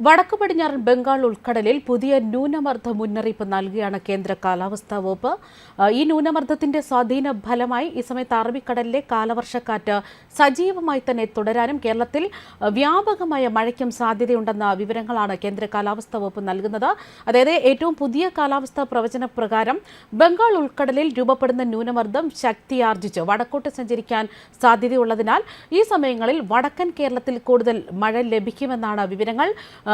വടക്കു പടിഞ്ഞാറൻ ബംഗാൾ ഉൾക്കടലിൽ പുതിയ ന്യൂനമർദ്ദ മുന്നറിയിപ്പ് നൽകുകയാണ് കേന്ദ്ര കാലാവസ്ഥാ വകുപ്പ്. ഈ ന്യൂനമർദ്ദത്തിന്റെ സ്വാധീന ഫലമായി ഈ സമയത്ത് അറബിക്കടലിലെ കാലവർഷക്കാറ്റ് സജീവമായി തന്നെ തുടരാനും കേരളത്തിൽ വ്യാപകമായ മഴയ്ക്കും സാധ്യതയുണ്ടെന്ന വിവരങ്ങളാണ് കേന്ദ്ര കാലാവസ്ഥാ വകുപ്പ് നൽകുന്നത്. അതായത് ഏറ്റവും പുതിയ കാലാവസ്ഥാ പ്രവചന പ്രകാരം ബംഗാൾ ഉൾക്കടലിൽ രൂപപ്പെടുന്ന ന്യൂനമർദ്ദം ശക്തിയാർജിച്ച് വടക്കോട്ട് സഞ്ചരിക്കാൻ സാധ്യതയുള്ളതിനാൽ ഈ സമയങ്ങളിൽ വടക്കൻ കേരളത്തിൽ കൂടുതൽ മഴ ലഭിക്കുമെന്നാണ് വിവരങ്ങൾ.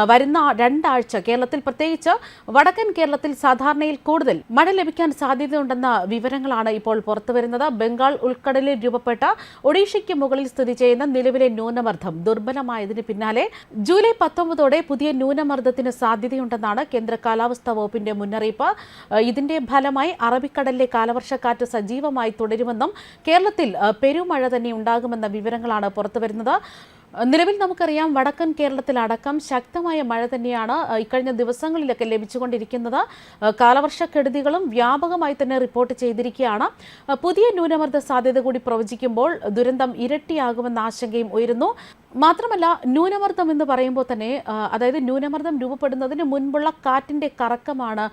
വരുന്ന രണ്ടാഴ്ച കേരളത്തിൽ പ്രത്യേകിച്ച് വടക്കൻ കേരളത്തിൽ സാധാരണയിൽ കൂടുതൽ മഴ ലഭിക്കാൻ സാധ്യതയുണ്ടെന്ന വിവരങ്ങളാണ് ഇപ്പോൾ പുറത്തുവരുന്നത്. ബംഗാൾ ഉൾക്കടലിൽ രൂപപ്പെട്ട ഒഡീഷയ്ക്ക് മുകളിൽ സ്ഥിതി ചെയ്യുന്ന നിലവിലെ ന്യൂനമർദ്ദം ദുർബലമായതിന് പിന്നാലെ ജൂലൈ പത്തൊമ്പതോടെ പുതിയ ന്യൂനമർദ്ദത്തിന് സാധ്യതയുണ്ടെന്നാണ് കേന്ദ്ര കാലാവസ്ഥാ വകുപ്പിന്റെ മുന്നറിയിപ്പ്. ഇതിന്റെ ഫലമായി അറബിക്കടലിലെ കാലവർഷക്കാറ്റ് സജീവമായി തുടരുമെന്നും കേരളത്തിൽ പെരുമഴ തന്നെ ഉണ്ടാകുമെന്ന വിവരങ്ങളാണ് പുറത്തുവരുന്നത്. നിലവിൽ നമുക്കറിയാം വടക്കൻ കേരളത്തിലടക്കം ശക്തമായ മഴ തന്നെയാണ് ഇക്കഴിഞ്ഞ ദിവസങ്ങളിലൊക്കെ ലഭിച്ചുകൊണ്ടിരിക്കുന്നത്. കാലവർഷക്കെടുതികളും വ്യാപകമായി തന്നെ റിപ്പോർട്ട് ചെയ്തിരിക്കുകയാണ്. പുതിയ ന്യൂനമർദ്ദ സാധ്യത കൂടി പ്രവചിക്കുമ്പോൾ ദുരന്തം ഇരട്ടിയാകുമെന്ന ആശങ്കയും ഉയരുന്നു. മാത്രമല്ല ന്യൂനമർദ്ദം എന്ന് പറയുമ്പോൾ തന്നെ അതായത് ന്യൂനമർദ്ദം രൂപപ്പെടുന്നതിന് മുൻപുള്ള കാറ്റിന്റെ കറക്കമാണ്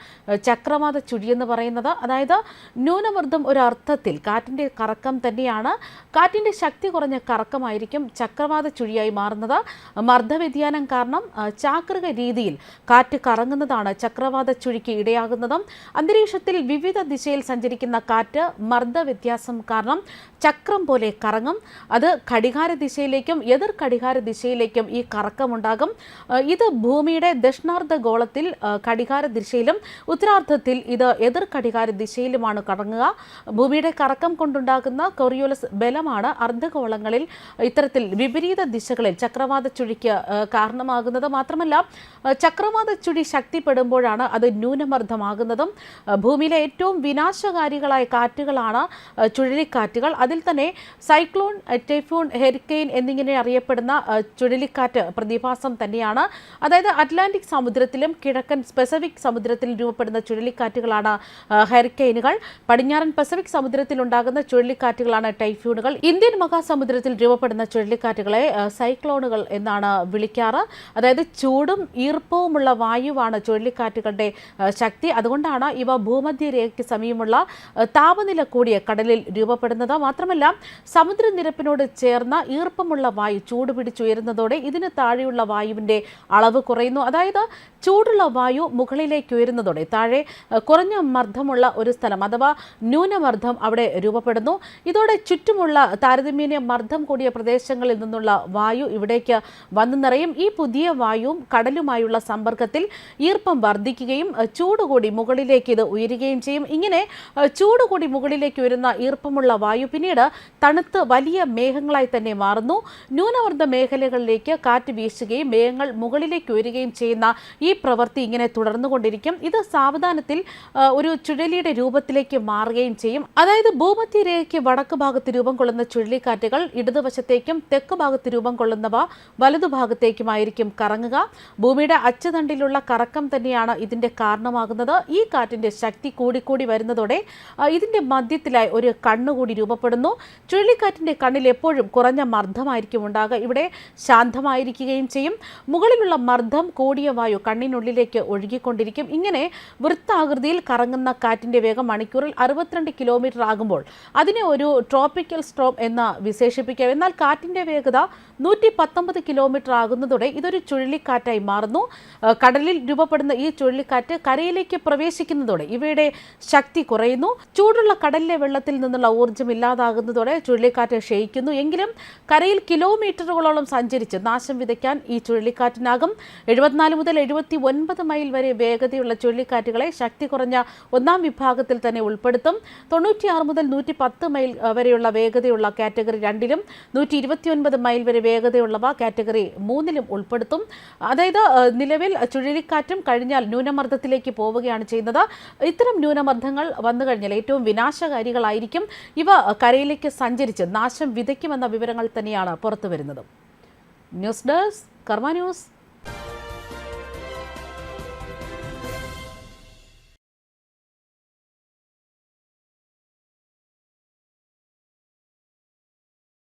ചക്രവാത ചുഴി എന്ന് പറയുന്നത്. അതായത് ന്യൂനമർദ്ദം ഒരർത്ഥത്തിൽ കാറ്റിന്റെ കറക്കം തന്നെയാണ്. കാറ്റിന്റെ ശക്തി കുറഞ്ഞ കറക്കമായിരിക്കും ചക്രവാത ചുഴിയായി മാറുന്നത്. മർദ്ദവ്യതിയാനം കാരണം ചാക്രിക രീതിയിൽ കാറ്റ് കറങ്ങുന്നതാണ് ചക്രവാത ചുഴിക്ക് ഇടയാകുന്നതും. അന്തരീക്ഷത്തിൽ വിവിധ ദിശയിൽ സഞ്ചരിക്കുന്ന കാറ്റ് മർദ്ദവ്യത്യാസം കാരണം ചക്രം പോലെ കറങ്ങും. അത് ഘടികാര ദിശയിലേക്കും എതിർ ഘടികാര ദിശയിലേക്കും ഈ കറക്കമുണ്ടാകും. ഇത് ഭൂമിയുടെ ദക്ഷിണാർദ്ധ ഗോളത്തിൽ ഘടികാര ദിശയിലും ഉത്തരാർദ്ധത്തിൽ ഇത് എതിർ ഘടികാര ദിശയിലുമാണ് കറങ്ങുക. ഭൂമിയുടെ കറക്കം കൊണ്ടുണ്ടാകുന്ന കൊറിയോലസ് ബലമാണ് അർദ്ധഗോളങ്ങളിൽ ഇത്തരത്തിൽ വിപരീത ദിശകളിൽ ചക്രവാത ചുഴിക്ക് കാരണമാകുന്നത് മാത്രമല്ല ചക്രവാത ചുഴി ശക്തിപ്പെടുമ്പോഴാണ് അത് ന്യൂനമർദ്ദമാകുന്നതും. ഭൂമിയിലെ ഏറ്റവും വിനാശകാരികളായ കാറ്റുകളാണ് ചുഴലിക്കാറ്റുകൾ. അതിൽ തന്നെ സൈക്ലോൺ ടൈഫൂൺ ഹെരിക്കെയിൻ എന്നിങ്ങനെ അറിയപ്പെടുന്ന ചുഴലിക്കാറ്റ് പ്രതിഭാസം തന്നെയാണ്. അതായത് അറ്റ്ലാന്റിക് സമുദ്രത്തിലും കിഴക്കൻ പെസഫിക് സമുദ്രത്തിലും രൂപപ്പെടുന്ന ചുഴലിക്കാറ്റുകളാണ് ഹെറിക്കെയിനുകൾ. പടിഞ്ഞാറൻ പസഫിക് സമുദ്രത്തിൽ ഉണ്ടാകുന്ന ചുഴലിക്കാറ്റുകളാണ് ടൈഫ്യൂണുകൾ ഇന്ത്യൻ മഹാസമുദ്രത്തിൽ രൂപപ്പെടുന്ന ചുഴലിക്കാറ്റുകളെ സൈക്ലോണുകൾ എന്നാണ് വിളിക്കാറ്. അതായത് ചൂടും ഈർപ്പവുമുള്ള വായുവാണ് ചുഴലിക്കാറ്റുകളുടെ ശക്തി. അതുകൊണ്ടാണ് ഇവ ഭൂമധ്യരേഖയ്ക്ക് സമീപമുള്ള താപനില കൂടിയ കടലിൽ രൂപപ്പെടുന്നത്. മാത്രമല്ല സമുദ്രനിരപ്പിനോട് ചേർന്ന ഈർപ്പമുള്ള വായു ചൂട് പിടിച്ചുയരുന്നതോടെ ഇതിന് താഴെയുള്ള വായുവിന്റെ അളവ് കുറയുന്നു. അതായത് ചൂടുള്ള വായു മുകളിലേക്ക് ഉയരുന്നതോടെ താഴെ കുറഞ്ഞ മർദ്ദമുള്ള ഒരു സ്ഥലം അഥവാ ന്യൂനമർദ്ദം അവിടെ രൂപപ്പെടുന്നു. ഇതോടെ ചുറ്റുമുള്ള താരതമ്യേന മർദ്ദം കൂടിയ പ്രദേശങ്ങളിൽ നിന്നുള്ള വായു ഇവിടേക്ക് വന്നു നിറയും. ഈ പുതിയ വായുവും കടലുമായുള്ള സമ്പർക്കത്തിൽ ഈർപ്പം വർദ്ധിക്കുകയും ചൂടുകൂടി ചൂട് കൂടി മുകളിലേക്ക് ഇത് ഉയരുകയും ചെയ്യും. ഇങ്ങനെ ചൂടുകൂടി ചൂട് കൂടി മുകളിലേക്ക് ഉയരുന്ന ഈർപ്പമുള്ള വായു പിന്നീട് തണുത്ത് വലിയ മേഘങ്ങളായി തന്നെ മാറുന്നു. ന്യൂനമർദ്ദ മേഖലകളിലേക്ക് കാറ്റ് വീശുകയും മേഘങ്ങൾ മുകളിലേക്ക് ഉയരുകയും ചെയ്യുന്ന ഈ പ്രവൃത്തി ഇങ്ങനെ തുടർന്നുകൊണ്ടിരിക്കും. ഇത് സാവധാനത്തിൽ ഒരു ചുഴലിയുടെ രൂപത്തിലേക്ക് മാറുകയും ചെയ്യും. അതായത് ഭൂമധ്യരേഖയ്ക്ക് വടക്ക് ഭാഗത്ത് രൂപം കൊള്ളുന്ന ചുഴലിക്കാറ്റുകൾ ഇടതുവശത്തേക്കും തെക്ക് ഭാഗത്ത് രൂപം കൊള്ളുന്നവ വലതുഭാഗത്തേക്കുമായിരിക്കും കറങ്ങുക. ഭൂമിയുടെ അച്ചുതണ്ടിലുള്ള കറക്കം തന്നെയാണ് ഇതിന്റെ കാരണമാകുന്നത്. ഈ കാറ്റിന്റെ ശക്തി കൂടിക്കൂടി വരുന്നതോടെ ഇതിന്റെ മധ്യത്തിലായി ഒരു കണ്ണുകൂടി രൂപപ്പെടുന്നു. ചുഴലിക്കാറ്റിന്റെ കണ്ണിൽ എപ്പോഴും കുറഞ്ഞ മർദ്ദമായിരിക്കും ഉണ്ടാകുക. ഇവിടെ ശാന്തമായിരിക്കുകയും ചെയ്യും. മുകളിലുള്ള മർദ്ദം കൂടിയ വായു കണ്ണിനുള്ളിലേക്ക് ഒഴുകിക്കൊണ്ടിരിക്കും. ഇങ്ങനെ വൃത്താകൃതിയിൽ കറങ്ങുന്ന കാറ്റിന്റെ വേഗം മണിക്കൂറിൽ അറുപത്തിരണ്ട് കിലോമീറ്റർ ആകുമ്പോൾ അതിനെ ഒരു ട്രോപ്പിക്കൽ സ്ട്രോം എന്ന് വിശേഷിപ്പിക്കാം. എന്നാൽ കാറ്റിന്റെ വേഗത നൂറ്റി പത്തൊമ്പത് കിലോമീറ്റർ ആകുന്നതോടെ ഇതൊരു ചുഴലിക്കാറ്റായി മാറുന്നു. കടലിൽ രൂപപ്പെടുന്ന ഈ ചുഴലിക്കാറ്റ് കരയിലേക്ക് പ്രവേശിക്കുന്നതോടെ ഇവയുടെ ശക്തി കുറയുന്നു. ചൂടുള്ള കടലിലെ വെള്ളത്തിൽ നിന്നുള്ള ഊർജം ഇല്ലാതാകുന്നതോടെ ചുഴലിക്കാറ്റ് ക്ഷയിക്കുന്നു. എങ്കിലും കരയിൽ കിലോമീറ്ററുകളോളം സഞ്ചരിച്ച് നാശം വിതയ്ക്കാൻ ഈ ചുഴലിക്കാറ്റിനാകും. എഴുപത്തിനാല് മുതൽ എഴുപത്തി ഒൻപത് മൈൽ വരെ വേഗതയുള്ള ചുഴലിക്കാറ്റുകളെ ശക്തി കുറഞ്ഞ ഒന്നാം വിഭാഗത്തിൽ തന്നെ ഉൾപ്പെടുത്തും. തൊണ്ണൂറ്റിയാറ് മുതൽ നൂറ്റി പത്ത് മൈൽ വരെയുള്ള വേഗതയുള്ള കാറ്റഗറി രണ്ടിലും നൂറ്റി ഇരുപത്തിയൊൻപത് മൈൽ വരെ വേഗതയുള്ളവ കാറ്റഗറി മൂന്നിലും ഉൾപ്പെടുത്തും. അതായത് നിലവിൽ ചുഴലിക്കാറ്റും കഴിഞ്ഞാൽ ന്യൂനമർദ്ദത്തിലേക്ക് പോവുകയാണ് ചെയ്യുന്നത്. ഇത്തരം ന്യൂനമർദ്ദങ്ങൾ വന്നു കഴിഞ്ഞാൽ ഏറ്റവും വിനാശകാരികളായിരിക്കും. ഇവ കരയിലേക്ക് സഞ്ചരിച്ച് നാശം വിതയ്ക്കുമെന്ന വിവരങ്ങൾ തന്നെയാണ് പുറത്തുവരുന്നത്. News desk Karma news.